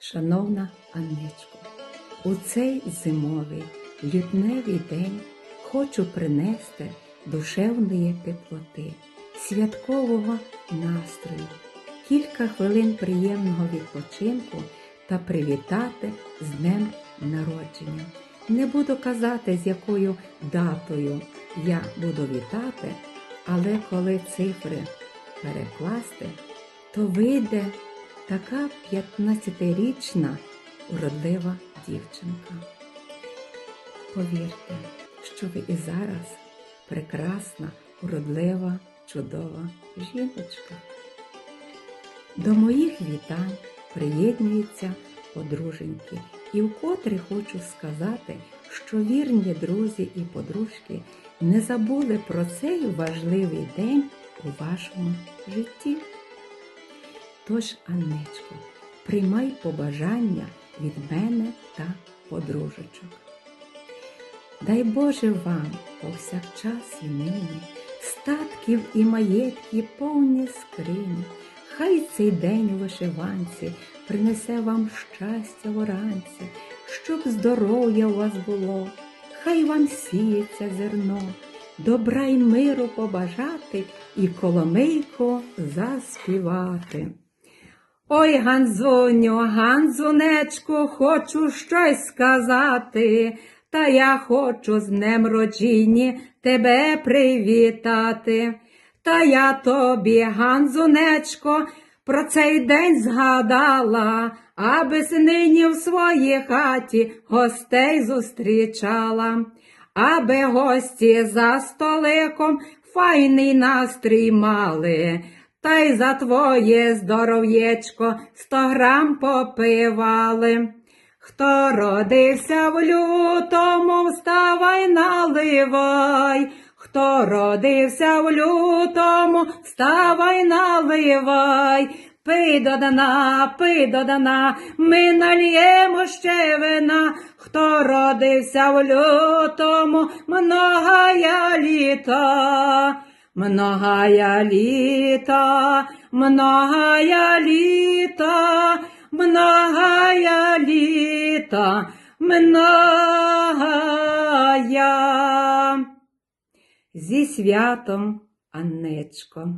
Шановна Анничко, у цей зимовий лютневий день хочу принести душевної теплоти, святкового настрою, кілька хвилин приємного відпочинку та привітати з днем народження. Не буду казати, з якою датою я буду вітати, але коли цифри перекласти, то вийде така 15-річна уродлива дівчинка. Повірте, що ви і зараз прекрасна, уродлива, чудова жіночка. До моїх вітань приєднуються подруженьки, і вкотре хочу сказати, що вірні друзі і подружки не забули про цей важливий день у вашому житті. Тож, Анничко, приймай побажання від мене та подружечок. Дай Боже вам повсякчас і нині, статків і маєтків повні скрині. Хай цей день вишиванці принесе вам щастя вранці, щоб здоров'я у вас було, хай вам сіється зерно, добра й миру побажати і коломийко заспівати. Ой, Ганзуню, Ганзунечку, хочу щось сказати, та я хочу з днем роджінні тебе привітати. Та я тобі, Ганзунечко, про цей день згадала, аби нині в своїй хаті гостей зустрічала, аби гості за столиком файний настрій мали. Та й за твоє здоров'єчко сто грам попивали. Хто родився в лютому, вставай наливай. Хто родився в лютому, вставай наливай. Пий до дна, пий до дна, ми нальємо ще вина. Хто родився в лютому, многая літа. Многая літа, многая літа, многая літа, многая. Зі святом, Аннечко.